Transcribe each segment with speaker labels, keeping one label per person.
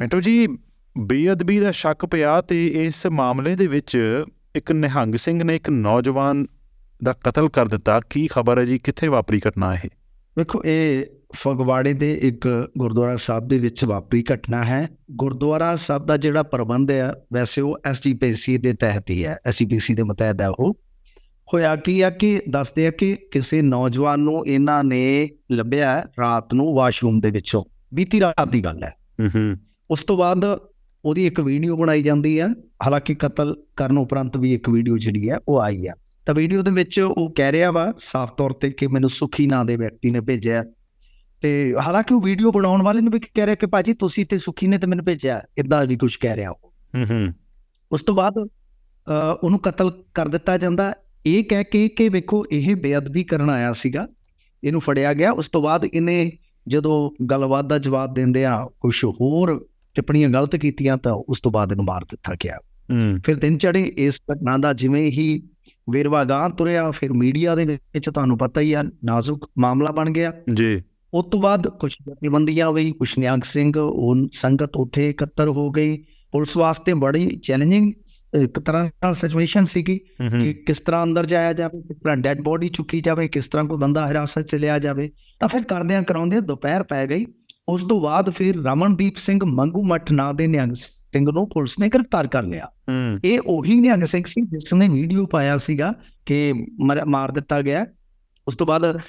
Speaker 1: ਮਿੰਟੂ ਜੀ ਬੇਅਦਬੀ ਦਾ ਸ਼ੱਕ ਪਿਆ ਤੇ ਇਸ ਮਾਮਲੇ ਦੇ ਵਿੱਚ ਇੱਕ ਨਿਹੰਗ ਸਿੰਘ ਨੇ ਇੱਕ ਨੌਜਵਾਨ ਦਾ ਕਤਲ ਕਰ ਦਿੱਤਾ। ਕੀ ਖਬਰ ਹੈ ਜੀ? ਕਿੱਥੇ ਵਾਪਰੀ ਘਟਨਾ ਇਹ?
Speaker 2: ਵੇਖੋ ਇਹ ਫਗਵਾੜੇ ਦੇ ਇੱਕ ਗੁਰਦੁਆਰਾ ਸਾਹਿਬ ਦੇ ਵਿੱਚ ਵਾਪਰੀ ਘਟਨਾ ਹੈ। ਗੁਰਦੁਆਰਾ ਸਾਹਿਬ ਦਾ ਜਿਹੜਾ ਪ੍ਰਬੰਧ ਹੈ ਵੈਸੇ ਉਹ ਐਸਜੀਪੀਸੀ ਦੇ ਤਹਿਤ ਹੀ ਹੈ। ਐਸਜੀਪੀਸੀ ਦੇ ਮਤਹਿਤ ਹੈ ਉਹ। ਹੋਇਆ ਕੀ ਆ ਕਿ ਦੱਸਦੇ ਆ ਕਿ ਕਿਸੇ ਨੌਜਵਾਨ ਨੂੰ ਇਹਨਾਂ ਨੇ ਲੱਭਿਆ ਰਾਤ ਨੂੰ ਵਾਸ਼ਰੂਮ ਦੇ ਵਿੱਚੋਂ। ਬੀਤੀ ਰਾਤ ਦੀ ਗੱਲ ਹੈ।
Speaker 1: ਹੂੰ ਹੂੰ।
Speaker 2: ਉਸ ਤੋਂ ਬਾਅਦ ਉਹਦੀ ਇੱਕ ਵੀਡੀਓ ਬਣਾਈ ਜਾਂਦੀ ਹੈ। ਹਾਲਾਂਕਿ ਕਤਲ ਕਰਨ ਉਪਰੰਤ ਵੀ ਇੱਕ ਵੀਡੀਓ ਜਿਹੜੀ ਹੈ ਉਹ ਆਈ ਆ ਤਾਂ ਵੀਡੀਓ ਦੇ ਵਿੱਚ ਉਹ ਕਹਿ ਰਿਹਾ ਵਾ ਸਾਫ਼ ਤੌਰ ਤੇ ਕਿ ਮੈਨੂੰ ਸੁਖੀ ਨਾਂ ਦੇ ਵਿਅਕਤੀ ਨੇ ਭੇਜਿਆ ਤੇ ਹਾਲਾਂਕਿ ਉਹ ਵੀਡੀਓ ਬਣਾਉਣ ਵਾਲੇ ਨੂੰ ਵੀ ਕਹਿ ਰਿਹਾ ਕਿ ਭਾਜੀ ਤੁਸੀਂ ਤੇ ਸੁਖੀ ਨੇ ਤੇ ਮੈਨੂੰ ਭੇਜਿਆ ਇਦਾਂ ਵੀ ਕੁਝ ਕਹਿ ਰਿਹਾ ਉਹ।
Speaker 1: ਹੂੰ ਹੂੰ।
Speaker 2: ਉਸ ਤੋਂ ਬਾਅਦ ਉਹਨੂੰ ਕਤਲ ਕਰ ਦਿੱਤਾ ਜਾਂਦਾ ਇਹ ਕਹਿ ਕੇ ਕਿ ਵੇਖੋ ਇਹ ਬੇਅਦਬੀ ਕਰਨ ਆਇਆ ਸੀਗਾ। ਇਹਨੂੰ ਫੜਿਆ ਗਿਆ। ਉਸ ਤੋਂ ਬਾਅਦ ਇਹਨੇ ਜਦੋਂ ਗੱਲਬਾਤ ਦਾ ਜਵਾਬ ਦਿੰਦੇ ਆ ਕੁਝ ਹੋਰ ਟਿੱਪਣੀਆਂ ਗਲਤ ਕੀਤੀਆਂ ਤਾਂ ਉਸ ਤੋਂ ਬਾਅਦ ਇਹਨੂੰ ਮਾਰ ਦਿੱਤਾ ਗਿਆ। ਫਿਰ ਦਿਨ ਚੜੇ ਇਸ ਘਟਨਾ ਦਾ ਜਿਵੇਂ ਹੀ ਵੇਰਵਾ ਗਾਂ ਤੁਰਿਆ ਫਿਰ ਮੀਡੀਆ ਦੇ ਵਿੱਚ ਤੁਹਾਨੂੰ ਪਤਾ ਹੀ ਆ ਨਾਜ਼ੁਕ ਮਾਮਲਾ ਬਣ ਗਿਆ।
Speaker 1: ਜੀ।
Speaker 2: ਉਸ ਤੋਂ ਬਾਅਦ ਕੁਝ ਜਥੇਬੰਦੀਆਂ ਹੋਈ ਕੁਝ ਨਿਹੰਗ ਸਿੰਘ ਉਹ ਸੰਗਤ ਉੱਥੇ ਇਕੱਤਰ ਹੋ ਗਈ। ਪੁਲਿਸ ਵਾਸਤੇ ਬੜੀ ਚੈਲੰਜਿੰਗ ਇੱਕ ਤਰ੍ਹਾਂ ਨਾਲ ਸਿਚੁਏਸ਼ਨ ਸੀਗੀ ਕਿ ਕਿਸ ਤਰ੍ਹਾਂ ਅੰਦਰ ਜਾਇਆ ਜਾਵੇ ਕਿਸ ਤਰ੍ਹਾਂ ਡੈੱਡ ਬੋਡੀ ਚੁੱਕੀ ਜਾਵੇ ਕਿਸ ਤਰ੍ਹਾਂ ਕੋਈ ਬੰਦਾ ਹਿਰਾਸਤ 'ਚ ਲਿਆ ਜਾਵੇ। ਤਾਂ ਫਿਰ ਕਰਦਿਆਂ ਕਰਾਉਂਦੇ ਦੁਪਹਿਰ ਪੈ ਗਈ। ਉਸ ਤੋਂ ਬਾਅਦ ਫਿਰ ਰਮਨਦੀਪ ਸਿੰਘ ਮੰਗੂ ਮੱਠ ਨਾਂ ਦੇ ਨਿਹੰਗ ਸਿੰਘ ਨੂੰ ਪੁਲਿਸ ਨੇ ਗ੍ਰਿਫਤਾਰ ਕਰ ਲਿਆ। ਇਹ ਉਹੀ ਨਿਹੰਗ ਸਿੰਘ ਸੀ ਜਿਸ ਨੇ ਵੀਡੀਓ ਪਾਇਆ ਸੀਗਾ ਕਿ ਮਰ- ਦਿੱਤਾ ਗਿਆ। ਉਸ ਤੋਂ ਬਾਅਦ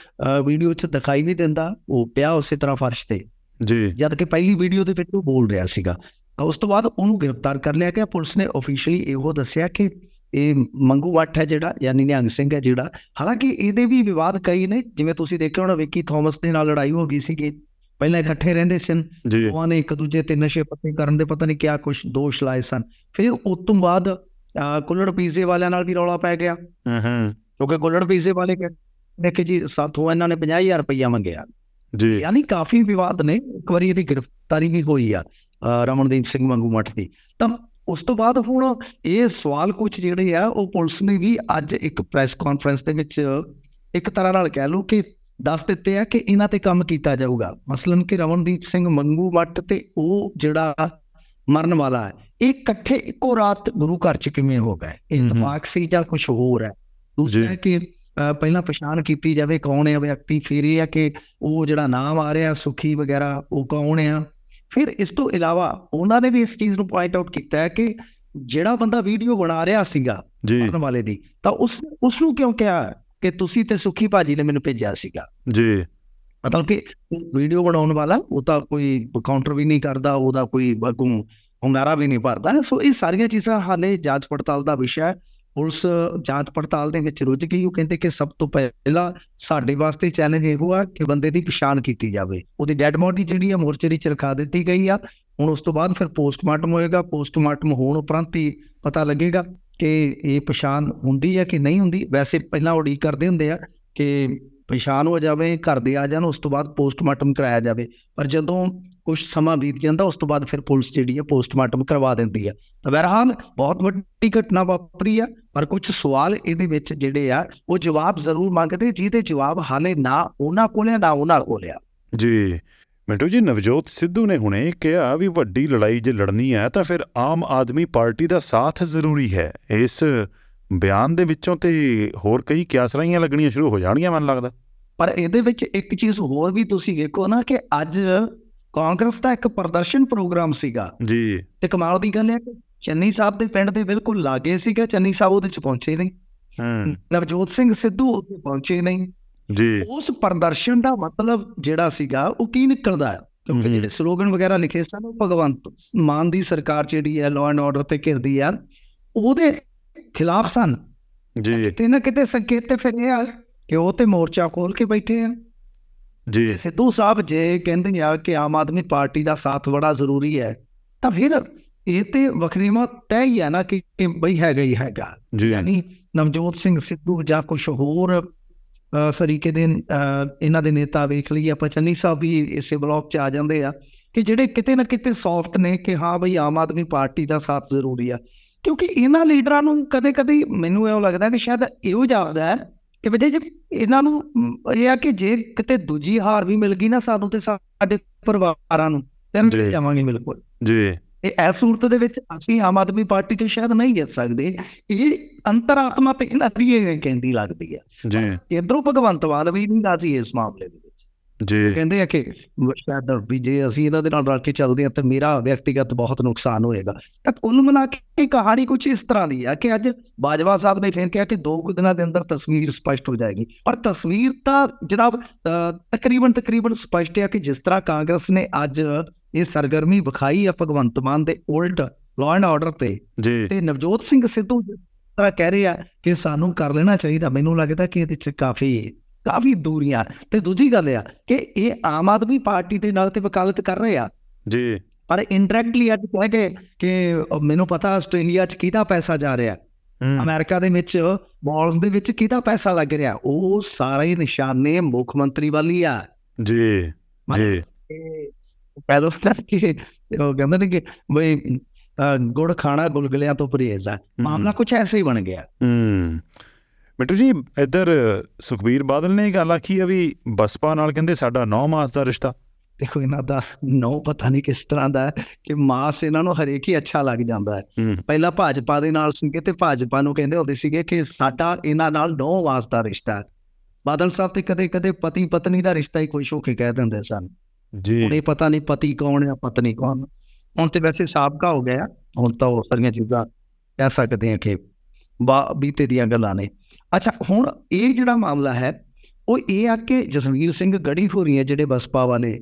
Speaker 2: ਵੀਡੀਓ 'ਚ ਦਿਖਾਈ ਨਹੀਂ ਦਿੰਦਾ ਉਹ ਪਿਆ ਉਸੇ ਤਰ੍ਹਾਂ ਫਰਸ਼ ਤੇ।
Speaker 1: ਜੀ।
Speaker 2: ਜਦ ਕਿ ਪਹਿਲੀ ਵੀਡੀਓ ਦੇ ਵਿੱਚ ਉਹ ਬੋਲ ਰਿਹਾ ਸੀਗਾ। ਉਸ ਤੋਂ ਬਾਅਦ ਉਹਨੂੰ ਗ੍ਰਿਫਤਾਰ ਕਰ ਲਿਆ ਗਿਆ। ਪੁਲਿਸ ਨੇ ਆਫੀਸ਼ੀਅਲੀ ਇਹੋ ਦੱਸਿਆ ਕਿ ਇਹ ਮੰਗੂ ਵੱਟ ਹੈ ਜਿਹੜਾ ਯਾਨੀ ਨਿਹੰਗ ਸਿੰਘ ਹੈ ਜਿਹੜਾ। ਹਾਲਾਂਕਿ ਇਹਦੇ ਵੀ ਵਿਵਾਦ ਕਈ ਨੇ। ਜਿਵੇਂ ਤੁਸੀਂ ਦੇਖਿਆ ਹੋਣਾ ਵਿੱਕੀ ਥਾਮਸ ਦੇ ਨਾਲ ਲੜਾਈ ਹੋ ਗਈ ਸੀਗੀ। ਪਹਿਲਾਂ ਇਕੱਠੇ ਰਹਿੰਦੇ ਸਨ ਦੋਵਾਂ ਨੇ ਇੱਕ ਦੂਜੇ ਤੇ ਨਸ਼ੇ ਪੱਤੇ ਕਰਨ ਦੇ ਪਤਾ ਨਹੀਂ ਕਿਆ ਕੁਝ ਦੋਸ਼ ਲਾਏ ਸਨ। ਫਿਰ ਉਸ ਤੋਂ ਬਾਅਦ ਕੁੱਲੜ ਪੀਜ਼ੇ ਵਾਲਿਆਂ ਨਾਲ ਵੀ ਰੌਲਾ ਪੈ ਗਿਆ।
Speaker 1: ਹੂੰ
Speaker 2: ਕਿਉਂਕਿ ਕੁੱਲੜ ਪੀਜ਼ੇ ਵਾਲੇ ਕਹਿੰਦੇ ਕਿ ਜੀ ਸਾਥੋਂ ਇਹਨਾਂ ਨੇ 50000 ਰੁਪਈਆ ਮੰਗਿਆ।
Speaker 1: ਜੀ।
Speaker 2: ਯਾਨੀ ਕਾਫੀ ਵਿਵਾਦ ਨੇ ਇੱਕ ਵਾਰੀ ਇਹਦੀ ਗ੍ਰਿਫਤਾਰੀ ਵੀ ਹੋਈ ਆ ਰਮਨਦੀਪ ਸਿੰਘ ਮੰਗੂ ਮੱਠ ਦੀ। ਤਾਂ ਉਸ ਤੋਂ ਬਾਅਦ ਹੁਣ ਇਹ ਸਵਾਲ ਕੁਝ ਜਿਹੜੇ ਆ ਉਹ ਪੁਲਿਸ ਨੇ ਵੀ ਅੱਜ ਇੱਕ ਪ੍ਰੈਸ ਕਾਨਫਰੰਸ ਦੇ ਵਿੱਚ ਇੱਕ ਤਰ੍ਹਾਂ ਨਾਲ ਕਹਿ ਲਓ ਕਿ ਦੱਸ ਦਿੱਤੇ ਆ ਕਿ ਇਹਨਾਂ ਤੇ ਕੰਮ ਕੀਤਾ ਜਾਊਗਾ। ਮਸਲਨ ਕਿ ਰਮਨਦੀਪ ਸਿੰਘ ਮੰਗੂ ਮੱਠ ਤੇ ਉਹ ਜਿਹੜਾ ਮਰਨ ਵਾਲਾ ਹੈ ਇਹ ਇਕੱਠੇ ਇੱਕੋ ਰਾਤ ਗੁਰੂ ਘਰ ਚ ਕਿਵੇਂ ਹੋ ਗਏ। ਇਤਫਾਕ ਸੀ ਜਾਂ ਕੁਝ ਹੋਰ ਹੈ? ਦੂਸਰਾ ਕਿ ਪਹਿਲਾਂ ਪਛਾਣ ਕੀਤੀ ਜਾਵੇ ਕੌਣ ਹੈ ਵਿਅਕਤੀ ਫਿਰ ਇਹ ਹੈ ਕਿ ਉਹ ਜਿਹੜਾ ਨਾਮ ਆ ਰਿਹਾ ਸੁਖੀ ਵਗੈਰਾ ਉਹ ਕੌਣ ਆ? ਫਿਰ ਇਸ ਤੋਂ ਇਲਾਵਾ ਉਹਨਾਂ ਨੇ ਵੀ ਇਸ ਚੀਜ਼ ਨੂੰ ਪੁਆਇੰਟ ਆਊਟ ਕੀਤਾ ਹੈ ਕਿ ਜਿਹੜਾ ਬੰਦਾ ਵੀਡੀਓ ਬਣਾ ਰਿਹਾ ਸੀਗਾ ਮਰਨ ਵਾਲੇ ਦੀ ਤਾਂ ਉਸ ਉਸ ਨੂੰ ਕਿਉਂ ਕਿਹਾ? ਕਿ ਤੁਸੀਂ ਤੇ ਸੁਖੀ ਭਾਜੀ ਨੇ ਮੈਨੂੰ ਭੇਜਿਆ ਸੀਗਾ।
Speaker 1: ਜੀ।
Speaker 2: ਮਤਲਬ ਕਿ ਵੀਡੀਓ ਬਣਾਉਣ ਵਾਲਾ ਉਹ ਤਾਂ ਕੋਈ ਕਾਊਂਟਰ ਵੀ ਨਹੀਂ ਕਰਦਾ ਉਹਦਾ ਕੋਈ ਅੱਗੋਂ ਹੁੰਗਾਰਾ ਵੀ ਨਹੀਂ ਭਰਦਾ। ਸੋ ਇਹ ਸਾਰੀਆਂ ਚੀਜ਼ਾਂ ਹਾਲੇ ਜਾਂਚ ਪੜਤਾਲ ਦਾ ਵਿਸ਼ਾ ਹੈ। ਪੁਲਿਸ ਜਾਂਚ ਪੜਤਾਲ ਦੇ ਵਿੱਚ ਰੁੱਝ ਗਈ। ਉਹ ਕਹਿੰਦੇ ਕਿ ਸਭ ਤੋਂ ਪਹਿਲਾਂ ਸਾਡੇ ਵਾਸਤੇ ਚੈਲੰਜ ਇਹੋ ਆ ਕਿ ਬੰਦੇ ਦੀ ਪਛਾਣ ਕੀਤੀ ਜਾਵੇ। ਉਹਦੀ ਡੈੱਡ ਬੋਡੀ ਜਿਹੜੀ ਆ ਮੋਰਚਰੀ ਚ ਰਖਾ ਦਿੱਤੀ ਗਈ ਆ। ਹੁਣ ਉਸ ਤੋਂ ਬਾਅਦ ਫਿਰ ਪੋਸਟਮਾਰਟਮ ਹੋਏਗਾ। ਪੋਸਟਮਾਰਟਮ ਹੋਣ ਉਪਰੰਤ ਹੀ ਪਤਾ ਲੱਗੇਗਾ ਕਿ ਇਹ ਪਛਾਣ ਹੁੰਦੀ ਹੈ ਕਿ ਨਹੀਂ ਹੁੰਦੀ? ਵੈਸੇ ਪਹਿਲਾਂ ਉਡੀਕ ਕਰਦੇ ਹੁੰਦੇ ਆ ਕਿ ਪਛਾਣ ਹੋ ਜਾਵੇ, ਘਰ ਦੇ ਆ ਜਾਣ, ਉਸ ਤੋਂ ਬਾਅਦ ਪੋਸਟਮਾਰਟਮ ਕਰਾਇਆ ਜਾਵੇ। ਪਰ ਜਦੋਂ ਕੁਝ ਸਮਾਂ ਬੀਤ ਜਾਂਦਾ, ਉਸ ਤੋਂ ਬਾਅਦ ਫਿਰ ਪੁਲਿਸ ਜਿਹੜੀ ਹੈ ਪੋਸਟਮਾਰਟਮ ਕਰਵਾ ਦਿੰਦੀ ਆ ਤਾਂ ਬਹਰਹਾਲ ਬਹੁਤ ਵੱਡੀ ਘਟਨਾ ਵਾਪਰੀ ਆ, ਪਰ ਕੁਝ ਸਵਾਲ ਇਹਦੇ ਵਿੱਚ ਜਿਹੜੇ ਆ, ਉਹ ਜਵਾਬ ਜ਼ਰੂਰ ਮੰਗਦੇ, ਜਿਹਦੇ ਜਵਾਬ ਹਾਲੇ ਨਾ ਉਹਨਾਂ ਕੋਲ ਆ ਨਾ ਉਹਨਾਂ ਕੋਲ ਆ।
Speaker 1: ਜੀ। ਮਿੰਟੂ ਜੀ ਨਵਜੋਤ ਸਿੱਧੂ ਨੇ ਹੁਣੇ ਕਿਹਾ ਵੀ ਵੱਡੀ ਲੜਾਈ ਜੇ ਲੜਨੀ ਹੈ ਤਾਂ ਫਿਰ ਆਮ ਆਦਮੀ ਪਾਰਟੀ ਦਾ ਸਾਥ ਜ਼ਰੂਰੀ ਹੈ। ਇਸ ਬਿਆਨ ਦੇ ਵਿੱਚੋਂ ਤੇ ਹੋਰ ਕਈ ਕਿਆਸਰਾਈਆਂ ਲੱਗਣੀਆਂ ਸ਼ੁਰੂ ਹੋ ਜਾਣਗੀਆਂ ਮੈਨੂੰ ਲੱਗਦਾ।
Speaker 2: ਪਰ ਇਹਦੇ ਵਿੱਚ ਇੱਕ ਚੀਜ਼ ਹੋਰ ਵੀ ਤੁਸੀਂ ਵੇਖੋ ਨਾ ਕਿ ਅੱਜ ਕਾਂਗਰਸ ਦਾ ਇੱਕ ਪ੍ਰਦਰਸ਼ਨ ਪ੍ਰੋਗਰਾਮ ਸੀਗਾ।
Speaker 1: ਜੀ।
Speaker 2: ਤੇ ਕਮਾਲ ਦੀ ਗੱਲ ਹੈ ਕਿ ਚੰਨੀ ਸਾਹਿਬ ਦੇ ਪਿੰਡ ਦੇ ਬਿਲਕੁਲ ਲਾਗੇ ਸੀਗਾ ਚੰਨੀ ਸਾਹਿਬ ਉਹਦੇ ਚ ਪਹੁੰਚੇ ਨਹੀਂ
Speaker 1: ਹੂੰ।
Speaker 2: ਨਵਜੋਤ ਸਿੰਘ ਸਿੱਧੂ ਉੱਥੇ ਪਹੁੰਚੇ ਨਹੀਂ
Speaker 1: ਜੀ।
Speaker 2: ਉਸ ਪ੍ਰਦਰਸ਼ਨ ਦਾ ਮਤਲਬ ਜਿਹੜਾ ਸੀਗਾ ਉਹ ਕੀ ਨਿਕਲਦਾ ਹੈ ਕਿਉਂਕਿ। ਜਿਹੜੇ ਸਲੋਗਨ ਵਗੈਰਾ ਲਿਖੇ ਸਨ ਉਹ ਭਗਵੰਤ ਮਾਨ ਦੀ ਸਰਕਾਰ ਜਿਹੜੀ ਹੈ ਲਾਅ ਐਂਡ ਆਰਡਰ ਤੇ ਘਿਰਦੀ ਆ ਉਹਦੇ ਖਿਲਾਫ ਸਨ।
Speaker 1: ਜੀ।
Speaker 2: ਕਿਤੇ ਨਾ ਕਿਤੇ ਸੰਕੇਤ ਤੇ ਫਿਰ ਇਹ ਆ ਕਿ ਉਹ ਤੇ ਮੋਰਚਾ ਖੋਲ ਕੇ ਬੈਠੇ ਆ।
Speaker 1: ਜੀ।
Speaker 2: ਸਿੱਧੂ ਸਾਹਿਬ ਜੇ ਕਹਿੰਦੇ ਆ ਕਿ ਆਮ ਆਦਮੀ ਪਾਰਟੀ ਦਾ ਸਾਥ ਬੜਾ ਜ਼ਰੂਰੀ ਹੈ ਤਾਂ ਫਿਰ ਇਹ ਤੇ ਵਖਰੇਵਾ ਤੈਅ ਹੀ ਹੈ ਨਾ ਕਿ ਕਿ ਬਈ ਹੈਗਾ ਹੀ ਹੈਗਾ।
Speaker 1: ਜੀ।
Speaker 2: ਯਾਨੀ ਨਵਜੋਤ ਸਿੰਘ ਸਿੱਧੂ ਜਾਂ ਕੁਝ ਹੋਰ ਸਰੀਕੇ ਦੇ ਇਹਨਾਂ ਦੇ ਨੇਤਾ ਵੇਖ ਲਈਏ ਆਪਾਂ ਚੰਨੀ ਸਾਹਿਬ ਵੀ ਇਸੇ ਬਲਾਕ 'ਚ ਆ ਜਾਂਦੇ ਆ ਕਿ ਜਿਹੜੇ ਕਿਤੇ ਨਾ ਕਿਤੇ ਸੌਫਟ ਨੇ ਕਿ ਹਾਂ ਬਈ ਆਮ ਆਦਮੀ ਪਾਰਟੀ ਦਾ ਸਾਥ ਜ਼ਰੂਰੀ ਆ। ਕਿਉਂਕਿ ਇਹਨਾਂ ਲੀਡਰਾਂ ਨੂੰ ਕਦੇ-ਕਦੇ ਮੈਨੂੰ ਇਹੋ ਲੱਗਦਾ ਕਿ ਸ਼ਾਇਦ ਇਹੋ ਜਾਪਦਾ ਹੈ ਕਿ ਵਜੇ ਜੇ ਇਹਨਾਂ ਨੂੰ ਇਹ ਆ ਕਿ ਜੇ ਕਿਤੇ ਦੂਜੀ ਹਾਰ ਵੀ ਮਿਲ ਗਈ ਨਾ ਸਾਨੂੰ ਤੇ ਸਾਡੇ ਪਰਿਵਾਰਾਂ ਨੂੰ। ਚਲੇ ਜਾਵਾਂਗੇ ਬਿਲਕੁਲ।
Speaker 1: ਜੀ।
Speaker 2: ਤੇ ਇਸ ਸੂਰਤ ਦੇ ਵਿੱਚ ਅਸੀਂ ਆਮ ਆਦਮੀ ਪਾਰਟੀ ਤੋਂ ਸ਼ਾਇਦ ਨਹੀਂ ਜਿੱਤ ਸਕਦੇ। ਇਹ ਅੰਤਰਾਤਮਾ ਤੇ ਇਹਨਾਂ ਦੀ ਇਹ ਕਹਿੰਦੀ ਲੱਗਦੀ ਹੈ।
Speaker 1: ਜੀ।
Speaker 2: ਇਧਰੋਂ ਭਗਵੰਤ ਮਾਨ ਵੀ ਨਹੀਂ ਰਾਜੀ ਇਸ ਮਾਮਲੇ ਦੇ ਵਿੱਚ।
Speaker 1: ਜੀ।
Speaker 2: ਕਹਿੰਦੇ ਆ ਕਿ ਸ਼ਾਇਦ ਵੀ ਜੇ ਅਸੀਂ ਇਹਨਾਂ ਦੇ ਨਾਲ ਰਲ ਕੇ ਚੱਲਦੇ ਹਾਂ ਤਾਂ ਮੇਰਾ ਵਿਅਕਤੀਗਤ ਬਹੁਤ ਨੁਕਸਾਨ ਹੋਏਗਾ। ਤਾਂ ਕੁੱਲ ਮਿਲਾ ਕੇ ਕਹਾਣੀ ਕੁਝ ਇਸ ਤਰ੍ਹਾਂ ਦੀ ਆ ਕਿ ਅੱਜ ਬਾਜਵਾ ਸਾਹਿਬ ਨੇ ਫਿਰ ਕਿਹਾ ਕਿ ਦੋ ਕੁ ਦਿਨਾਂ ਦੇ ਅੰਦਰ ਤਸਵੀਰ ਸਪਸ਼ਟ ਹੋ ਜਾਏਗੀ। ਪਰ ਤਸਵੀਰ ਤਾਂ ਜਨਾਬ ਤਕਰੀਬਨ ਤਕਰੀਬਨ ਸਪਸ਼ਟ ਹੈ ਕਿ ਜਿਸ ਤਰ੍ਹਾਂ ਕਾਂਗਰਸ ਨੇ ਅੱਜ ਇਹ ਸਰਗਰਮੀ ਵਿਖਾਈ ਆ ਭਗਵੰਤ ਮਾਨ ਦੇ ਉਲਟ ਲਾਅ ਐਂਡ ਆਰਡਰ ਤੇ। ਤੇ ਨਵਜੋਤ ਸਿੰਘ ਸਿੱਧੂ ਤਰ੍ਹਾਂ ਕਹਿ ਰਹੇ ਆ ਕਿ ਸਾਨੂੰ ਕਰ ਲੈਣਾ ਚਾਹੀਦਾ। ਮੈਨੂੰ ਲੱਗਦਾ ਕਿ ਇਹਦੇ ਚ ਕਾਫੀ ਕਾਫੀ ਦੂਰੀਆਂ ਤੇ ਦੂਜੀ ਗੱਲ ਆ ਕਿ ਇਹ ਆਮ ਆਦਮੀ ਪਾਰਟੀ ਦੇ ਨਾਲ ਤੇ ਵਕਾਲਤ ਕਰ ਰਹੇ ਆ।
Speaker 1: ਜੀ।
Speaker 2: ਪਰ ਇਨਡਾਇਰੈਕਟਲੀ ਅੱਜ ਕਹਿ ਕੇ ਕਿ ਮੈਨੂੰ ਪਤਾ ਆਸਟ੍ਰੇਲੀਆ ਚ ਕਿਹਦਾ ਪੈਸਾ ਜਾ ਰਿਹਾ। ਅਮਰੀਕਾ ਦੇ ਵਿੱਚ ਬਾਲਸ ਦੇ ਵਿੱਚ ਕਿਹਦਾ ਪੈਸਾ ਲੱਗ ਰਿਹਾ? ਉਹ ਸਾਰੇ ਨਿਸ਼ਾਨੇ ਮੁੱਖ ਮੰਤਰੀ ਵੱਲ ਆ।
Speaker 1: ਜੀ ਜੀ।
Speaker 2: ਪੈਦੋ ਕਿ ਉਹ ਕਹਿੰਦੇ ਨੇ ਕਿ ਬਈ ਗੁੜ ਖਾਣਾ ਗੁਲਗੁਲਿਆਂ ਤੋਂ ਪਰਹੇਜ਼ ਆ। ਮਾਮਲਾ ਕੁਝ ਐਸਾ ਹੀ ਬਣ ਗਿਆ।
Speaker 1: ਹੂੰ। ਮਿੱਟੂ ਜੀ ਇੱਧਰ ਸੁਖਬੀਰ ਬਾਦਲ ਨੇ ਇਹ ਗੱਲ ਆਖੀ ਆ ਵੀ ਬਸਪਾ ਨਾਲ ਕਹਿੰਦੇ ਸਾਡਾ 9 ਮਾਸ ਦਾ ਰਿਸ਼ਤਾ।
Speaker 2: ਦੇਖੋ ਇਹਨਾਂ ਦਾ ਨੋ ਪਤਾ ਨਹੀਂ ਕਿਸ ਤਰ੍ਹਾਂ ਦਾ ਹੈ ਕਿ ਮਾਸ ਇਹਨਾਂ ਨੂੰ ਹਰੇਕ ਹੀ ਅੱਛਾ ਲੱਗ ਜਾਂਦਾ ਹੈ। ਪਹਿਲਾਂ ਭਾਜਪਾ ਦੇ ਨਾਲ ਸੀਗੇ ਤੇ ਭਾਜਪਾ ਨੂੰ ਕਹਿੰਦੇ ਹੁੰਦੇ ਸੀਗੇ ਕਿ ਸਾਡਾ ਇਹਨਾਂ ਨਾਲ ਨੋ ਦਾ ਰਿਸ਼ਤਾ ਹੈ। ਬਾਦਲ ਸਾਹਿਬ ਤੇ ਕਦੇ ਕਦੇ ਪਤੀ ਪਤਨੀ ਦਾ ਰਿਸ਼ਤਾ ਹੀ ਖੁਸ਼ ਹੋ ਕੇ ਕਹਿ ਦਿੰਦੇ ਸਨ।
Speaker 1: ਜੀ।
Speaker 2: ਹੁਣ ਇਹ ਪਤਾ ਨਹੀਂ ਪਤੀ ਕੌਣ ਜਾਂ ਪਤਨੀ ਕੌਣ। ਹੁਣ ਤੇ ਵੈਸੇ ਸਾਬਕਾ ਹੋ ਗਿਆ। ਹੁਣ ਤਾਂ ਉਹ ਸਾਰੀਆਂ ਚੀਜ਼ਾਂ ਕਹਿ ਸਕਦੇ ਹਾਂ ਕਿ ਬੀਤੇ ਦੀਆਂ ਗੱਲਾਂ ਨੇ। ਅੱਛਾ, ਹੁਣ ਇਹ ਜਿਹੜਾ ਮਾਮਲਾ ਹੈ, ਉਹ ਇਹ ਆ ਕਿ ਜਸਵੀਰ ਸਿੰਘ ਗੜੀ ਹੋ ਰਹੀ ਹੈ ਜਿਹੜੇ ਬਸਪਾ ਵਾਲੇ।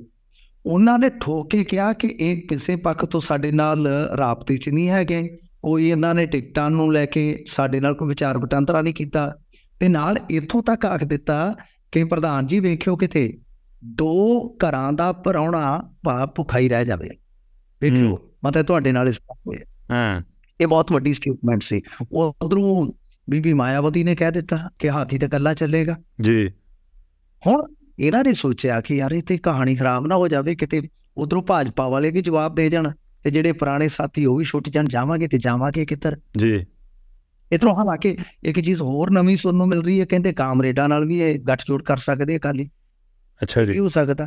Speaker 2: ਉਹਨਾਂ ਨੇ ਠੋਕ ਕੇ ਕਿਹਾ ਕਿ ਇਹ ਕਿਸੇ ਪੱਖ ਤੋਂ ਸਾਡੇ ਨਾਲ ਰਾਬਤੇ 'ਚ ਨਹੀਂ ਹੈਗੇ। ਉਹ ਇਹਨਾਂ ਨੇ ਟਿਕਟਾਂ ਨੂੰ ਲੈ ਕੇ ਸਾਡੇ ਨਾਲ ਕੋਈ ਵਿਚਾਰ ਵਟਾਂਦਰਾ ਨਹੀਂ ਕੀਤਾ। ਤੇ ਨਾਲ ਇੱਥੋਂ ਤੱਕ ਆਖ ਦਿੱਤਾ ਕਿ ਪ੍ਰਧਾਨ ਜੀ ਵੇਖਿਓ ਕਿਤੇ ਦੋ ਘਰਾਂ ਦਾ ਪਰਾਉਣਾ ਭਾ ਭੁੱਖਾ ਹੀ ਰਹਿ ਜਾਵੇ। ਵੇਖਿਓ
Speaker 1: ਹੂੰ।
Speaker 2: ਮਤਲਬ ਤੁਹਾਡੇ ਨਾਲ ਇਸ ਹੋਇਆ
Speaker 1: ਹਾਂ।
Speaker 2: ਇਹ ਬਹੁਤ ਵੱਡੀ ਸਟੇਟਮੈਂਟ ਸੀ। ਉਹ ਉਧਰੋਂ ਬੀਬੀ ਮਾਇਆਵਤੀ ਨੇ ਕਹਿ ਦਿੱਤਾ ਕਿ ਹਾਥੀ ਤਾਂ ਇਕੱਲਾ ਚੱਲੇਗਾ।
Speaker 1: ਜੀ।
Speaker 2: ਹੁਣ ਇਹਨਾਂ ਨੇ ਸੋਚਿਆ ਕਿ ਯਾਰ ਇਹ ਤੇ ਕਹਾਣੀ ਖਰਾਬ ਨਾ ਹੋ ਜਾਵੇ ਕਿਤੇ ਉਧਰੋਂ ਭਾਜਪਾ ਵਾਲੇ ਵੀ ਜਵਾਬ ਦੇ ਜਾਣ ਤੇ ਜਿਹੜੇ ਪੁਰਾਣੇ ਸਾਥੀ ਉਹ ਵੀ ਛੁੱਟ ਜਾਣ ਜਾਵਾਂਗੇ ਤੇ ਜਾਵਾਂਗੇ ਕਿੱਧਰ?
Speaker 1: ਜੀ।
Speaker 2: ਇਧਰੋਂ ਹਾਲਾਂਕਿ ਇੱਕ ਚੀਜ਼ ਹੋਰ ਨਵੀਂ ਸੁਣਨ ਨੂੰ ਮਿਲ ਰਹੀ ਹੈ ਕਹਿੰਦੇ ਕਾਮਰੇਡਾਂ ਨਾਲ ਵੀ ਇਹ ਗੱਠਜੋੜ ਕਰ ਸਕਦੇ ਅਕਾਲੀ।
Speaker 1: ਅੱਛਾ ਜੀ।
Speaker 2: ਹੋ ਸਕਦਾ।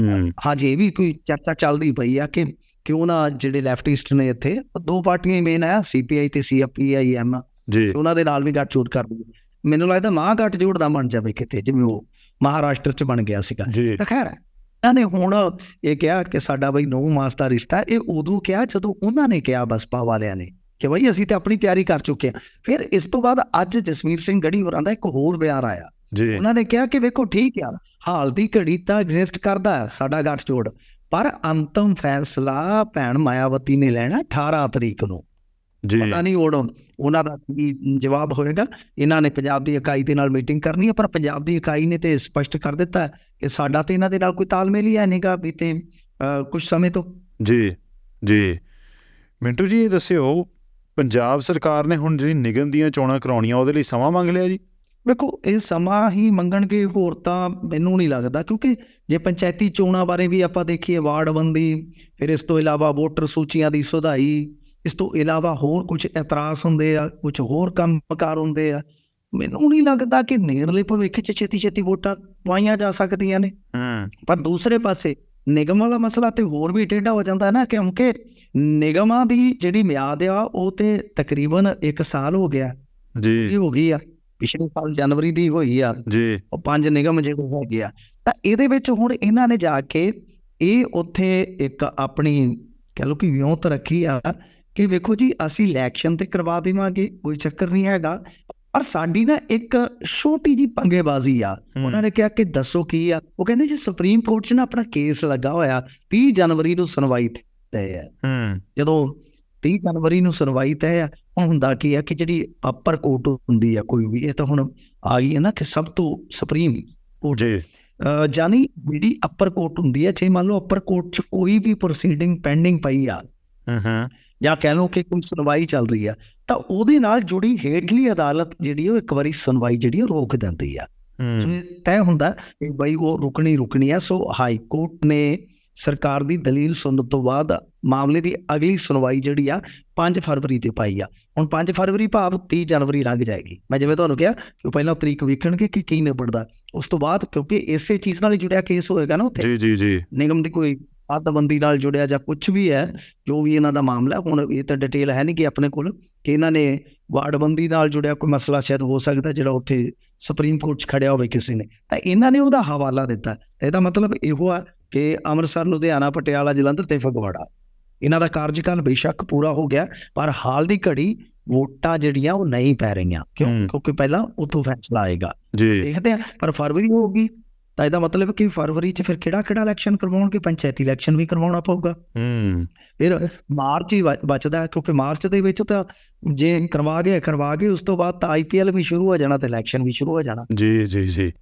Speaker 1: ਹੂੰ।
Speaker 2: ਹਾਂਜੀ ਇਹ ਵੀ ਕੋਈ ਚਰਚਾ ਚੱਲਦੀ ਪਈ ਆ ਕਿ ਕਿਉਂ ਨਾ ਜਿਹੜੇ ਲੈਫਟਿਸਟ ਨੇ ਇੱਥੇ ਦੋ ਪਾਰਟੀਆਂ ਹੀ ਮੇਨ ਆ ਸੀਪੀਆਈ ਤੇ ਸੀਐਫਪੀਆਈਐਮ
Speaker 1: ਜੀ।
Speaker 2: ਉਹਨਾਂ ਦੇ ਨਾਲ ਵੀ ਗੱਠਜੋੜ ਕਰ ਦਈਏ ਮੈਨੂੰ ਲੱਗਦਾ ਮਹਾਂ ਗੱਠਜੋੜ ਦਾ ਬਣ ਜਾਵੇ ਕਿਤੇ ਜਿਵੇਂ ਉਹ ਮਹਾਰਾਸ਼ਟਰ ਚ ਬਣ ਗਿਆ ਸੀਗਾ। ਤਾਂ ਖੈਰ ਇਹਨਾਂ ਨੇ ਹੁਣ ਇਹ ਕਿਹਾ ਕਿ ਸਾਡਾ ਬਈ ਨੌ ਮਾਸ ਦਾ ਰਿਸ਼ਤਾ ਇਹ ਉਦੋਂ ਕਿਹਾ ਜਦੋਂ ਉਹਨਾਂ ਨੇ ਕਿਹਾ ਬਸਪਾ ਵਾਲਿਆਂ ਨੇ ਕਿ ਬਈ ਅਸੀਂ ਤੇ ਆਪਣੀ ਤਿਆਰੀ ਕਰ ਚੁੱਕੇ ਹਾਂ। ਫਿਰ ਇਸ ਤੋਂ ਬਾਅਦ ਅੱਜ ਜਸਵੀਰ ਸਿੰਘ ਗੜੀ ਹੋਰਾਂ ਦਾ ਇੱਕ ਹੋਰ ਬਿਆਨ ਆਇਆ।
Speaker 1: ਜੀ।
Speaker 2: ਉਹਨਾਂ ਨੇ ਕਿਹਾ ਕਿ ਵੇਖੋ ਠੀਕ ਆ ਹਾਲ ਦੀ ਘੜੀ ਤਾਂ ਐਗਜ਼ਿਸਟ ਕਰਦਾ ਸਾਡਾ ਗੱਠਜੋੜ ਪਰ ਅੰਤਮ ਫੈਸਲਾ ਭੈਣ ਮਾਇਆਵਤੀ ਨੇ ਲੈਣਾ 18 ਤਰੀਕ ਨੂੰ।
Speaker 1: ਜੀ।
Speaker 2: ਪਤਾ ਨਹੀਂ ਉਹ ਉਹਨਾਂ ਦਾ ਕੀ ਜਵਾਬ ਹੋਏਗਾ। ਇਹਨਾਂ ਨੇ ਪੰਜਾਬ ਦੀ ਇਕਾਈ ਦੇ ਨਾਲ ਮੀਟਿੰਗ ਕਰਨੀ ਹੈ ਪਰ ਪੰਜਾਬ ਦੀ ਇਕਾਈ ਨੇ ਤੇ ਸਪਸ਼ਟ ਕਰ ਦਿੱਤਾ ਕਿ ਸਾਡਾ ਤੇ ਇਹਨਾਂ ਦੇ ਨਾਲ ਕੋਈ ਤਾਲਮੇਲ ਹੀ ਹੈ ਨਹੀਂਗਾ ਬੀਤੇ ਕੁਝ ਸਮੇਂ ਤੋਂ।
Speaker 1: ਜੀ ਜੀ। ਮਿੰਟੂ ਜੀ ਇਹ ਦੱਸਿਓ ਪੰਜਾਬ ਸਰਕਾਰ ਨੇ ਹੁਣ ਜਿਹੜੀ ਨਿਗਮ ਦੀਆਂ ਚੋਣਾਂ ਕਰਾਉਣੀਆਂ ਉਹਦੇ ਲਈ ਸਮਾਂ ਮੰਗ ਲਿਆ ਜੀ?
Speaker 2: ਵੇਖੋ ਇਹ ਸਮਾਂ ਹੀ ਮੰਗਣਗੇ ਹੋਰ ਤਾਂ ਮੈਨੂੰ ਨਹੀਂ ਲੱਗਦਾ ਕਿਉਂਕਿ ਜੇ ਪੰਚਾਇਤੀ ਚੋਣਾਂ ਬਾਰੇ ਵੀ ਆਪਾਂ ਦੇਖੀਏ ਵਾਰਡਬੰਦੀ ਫਿਰ ਇਸ ਤੋਂ ਇਲਾਵਾ ਵੋਟਰ ਸੂਚੀਆਂ ਦੀ ਸੁਧਾਈ ਇਸ ਤੋਂ ਇਲਾਵਾ ਹੋਰ ਕੁਝ ਇਤਰਾਜ਼ ਹੁੰਦੇ ਆ ਕੁਝ ਹੋਰ ਕੰਮਕਾਰ ਹੁੰਦੇ ਆ ਮੈਨੂੰ ਨਹੀਂ ਲੱਗਦਾ ਕਿ ਨੇੜਲੇ ਭਵਿੱਖ 'ਚ ਛੇਤੀ ਛੇਤੀ ਵੋਟਾਂ ਪਾਈਆਂ ਜਾ ਸਕਦੀਆਂ ਨੇ।
Speaker 1: ਹੂੰ।
Speaker 2: ਪਰ ਦੂਸਰੇ ਪਾਸੇ ਨਿਗਮ ਵਾਲਾ ਮਸਲਾ ਤੇ ਹੋਰ ਵੀ ਟੇਢਾ ਹੋ ਜਾਂਦਾ ਨਾ ਕਿਉਂਕਿ ਨਿਗਮਾਂ ਦੀ ਜਿਹੜੀ ਮਿਆਦ ਆ ਉਹ ਤੇ ਤਕਰੀਬਨ 1 ਸਾਲ ਹੋ ਗਿਆ।
Speaker 1: ਜੀ।
Speaker 2: ਹੋ ਗਈ ਆ। ਪਿਛਲੇ ਸਾਲ ਜਨਵਰੀ ਦੀ ਹੋਈ ਆ
Speaker 1: ਜੀ।
Speaker 2: ਉਹ ਪੰਜ ਨਿਗਮ ਜਿਹੜੇ ਹੈਗੇ ਆ। ਤਾਂ ਇਹਦੇ ਵਿੱਚ ਹੁਣ ਇਹਨਾਂ ਨੇ ਜਾ ਕੇ ਇਹ ਉੱਥੇ ਇੱਕ ਆਪਣੀ ਕਹ ਲਓ ਕਿ ਵਿਉਂਤ ਰੱਖੀ ਆ ਕਿ ਵੇਖੋ ਜੀ ਅਸੀਂ ਇਲੈਕਸ਼ਨ ਤੇ ਕਰਵਾ ਦੇਵਾਂਗੇ ਕੋਈ ਚੱਕਰ ਨਹੀਂ ਹੈਗਾ। ਪਰ ਸਾਡੀ ਨਾ ਇੱਕ ਛੋਟੀ ਜੀ ਪੰਗੇਬਾਜ਼ੀ ਆ। ਉਹਨਾਂ ਨੇ ਕਿਹਾ ਕਿ ਦੱਸੋ ਕੀ ਆ? ਉਹ ਕਹਿੰਦੇ ਜੀ ਸੁਪਰੀਮ ਕੋਰਟ 'ਚ ਨਾ ਆਪਣਾ ਕੇਸ ਲੱਗਾ ਹੋਇਆ 30 ਜਨਵਰੀ ਨੂੰ ਸੁਣਵਾਈ ਤੈਅ ਹੈ
Speaker 1: ਹੂੰ।
Speaker 2: ਜਦੋਂ 30 ਜਨਵਰੀ ਨੂੰ ਸੁਣਵਾਈ ਤੈਅ ਆ ਹੁਣ ਹੁੰਦਾ ਕੀ ਆ ਕਿ ਜਿਹੜੀ ਅਪਰ ਕੋਰਟ ਹੁੰਦੀ ਆ ਕੋਈ ਵੀ ਇਹ ਤਾਂ ਹੁਣ ਆ ਗਈ ਹੈ ਨਾ ਕਿ ਸਭ ਤੋਂ ਸੁਪਰੀਮ ਕੋਰਟ
Speaker 1: ਜੀ।
Speaker 2: ਜਾਨੀ ਜਿਹੜੀ ਅਪਰ ਕੋਰਟ ਹੁੰਦੀ ਹੈ ਜੇ ਮੰਨ ਲਓ ਅਪਰ ਕੋਰਟ 'ਚ ਕੋਈ ਵੀ ਪ੍ਰੋਸੀਡਿੰਗ ਪੈਂਡਿੰਗ ਪਈ ਆ
Speaker 1: ਹੂੰ ਹੂੰ
Speaker 2: ਜਾਂ ਕਹਿ ਲਓ ਕਿ ਕੋਈ ਸੁਣਵਾਈ ਚੱਲ ਰਹੀ ਆ ਤਾਂ ਉਹਦੇ ਨਾਲ ਜੁੜੀ ਹੇਠਲੀ ਅਦਾਲਤ ਜਿਹੜੀ ਉਹ ਇੱਕ ਵਾਰੀ ਸੁਣਵਾਈ ਜਿਹੜੀ ਉਹ ਰੋਕ ਦਿੰਦੀ ਆ। ਤੈਅ ਹੁੰਦਾ ਕਿ ਬਈ ਉਹ ਰੁਕਣੀ ਰੁਕਣੀ ਆ ਸੋ ਹਾਈ ਕੋਰਟ ਨੇ ਸਰਕਾਰ ਦੀ ਦਲੀਲ ਸੁਣਨ ਤੋਂ ਬਾਅਦ ਮਾਮਲੇ ਦੀ ਅਗਲੀ ਸੁਣਵਾਈ ਜਿਹੜੀ ਆ 5 ਫਰਵਰੀ ਤੇ ਪਾਈ ਆ। ਹੁਣ 5 ਫਰਵਰੀ ਭਾਵ 30 ਜਨਵਰੀ ਲੰਘ ਜਾਏਗੀ। ਮੈਂ ਜਿਵੇਂ ਤੁਹਾਨੂੰ ਕਿਹਾ ਕਿ ਪਹਿਲਾਂ ਤਰੀਕ ਵੇਖਣਗੇ ਕਿ ਕੀ ਨਿਬੜਦਾ। ਉਸ ਤੋਂ ਬਾਅਦ ਕਿਉਂਕਿ ਇਸੇ ਚੀਜ਼ ਨਾਲ ਜੁੜਿਆ ਕੇਸ ਹੋਏਗਾ ਨਾ ਉੱਥੇ।
Speaker 1: ਜੀ ਜੀ ਜੀ।
Speaker 2: ਨਿਗਮ ਦੀ ਕੋਈ ਅੱਤਬੰਦੀ ਨਾਲ ਜੁੜਿਆ ਜਾਂ ਕੁਝ ਵੀ ਹੈ ਜੋ ਵੀ ਇਹਨਾਂ ਦਾ ਮਾਮਲਾ ਹੁਣ ਇਹ ਤਾਂ ਡਿਟੇਲ ਹੈ ਨਹੀਂ ਕਿ ਆਪਣੇ ਕੋਲ ਕਿ ਇਹਨਾਂ ਨੇ ਵਾਰਡਬੰਦੀ ਨਾਲ ਜੁੜਿਆ ਕੋਈ ਮਸਲਾ ਸ਼ਾਇਦ ਹੋ ਸਕਦਾ ਜਿਹੜਾ ਉੱਥੇ ਸੁਪਰੀਮ ਕੋਰਟ 'ਚ ਖੜਿਆ ਹੋਵੇ ਕਿਸੇ ਨੇ। ਤਾਂ ਇਹਨਾਂ ਨੇ ਉਹਦਾ ਹਵਾਲਾ ਦਿੱਤਾ। ਇਹਦਾ ਮਤਲਬ ਇਹੋ ਆ ਕਿ ਅੰਮ੍ਰਿਤਸਰ ਲੁਧਿਆਣਾ ਪਟਿਆਲਾ ਜਲੰਧਰ ਤੇ ਫਗਵਾੜਾ। ਇਹਨਾਂ ਦਾ ਕਾਰਜਕਾਲ ਬੇਸ਼ੱਕ ਪੂਰਾ ਹੋ ਗਿਆ ਪਰ ਹਾਲ ਦੀ ਘੜੀ ਵੋਟਾਂ ਜਿਹੜੀਆਂ ਉਹ ਨਹੀਂ ਪੈ ਰਹੀਆਂ। ਕਿਉਂ। ਕਿਉਂਕਿ ਪਹਿਲਾਂ ਉਤੋਂ ਫੈਸਲਾ ਆਏਗਾ। ਦੇਖਦੇ ਆ ਪਰ ਫਰਵਰੀ ਹੋਊਗੀ ਤਾਂ ਇਹਦਾ ਮਤਲਬ ਕਿ ਫਰਵਰੀ 'ਚ ਫਿਰ ਕਿਹੜਾ ਕਿਹੜਾ ਇਲੈਕਸ਼ਨ ਕਰਵਾਉਣਗੇ? ਪੰਚਾਇਤੀ ਇਲੈਕਸ਼ਨ ਵੀ ਕਰਵਾਉਣਾ ਪਊਗਾ।
Speaker 1: ਹੂੰ।
Speaker 2: ਫਿਰ ਮਾਰਚ ਹੀ ਬਚਦਾ ਕਿਉਂਕਿ ਮਾਰਚ ਦੇ ਵਿੱਚ ਤਾਂ ਜੇ ਕਰਵਾ ਗਏ ਕਰਵਾ ਗਏ ਉਸ ਤੋਂ ਬਾਅਦ ਤਾਂ ਆਈਪੀਐਲ ਵੀ ਸ਼ੁਰੂ ਹੋ ਜਾਣਾ ਤੇ ਇਲੈਕਸ਼ਨ ਵੀ ਸ਼ੁਰੂ ਹੋ ਜਾਣਾ।
Speaker 1: ਜੀ ਜੀ ਜੀ।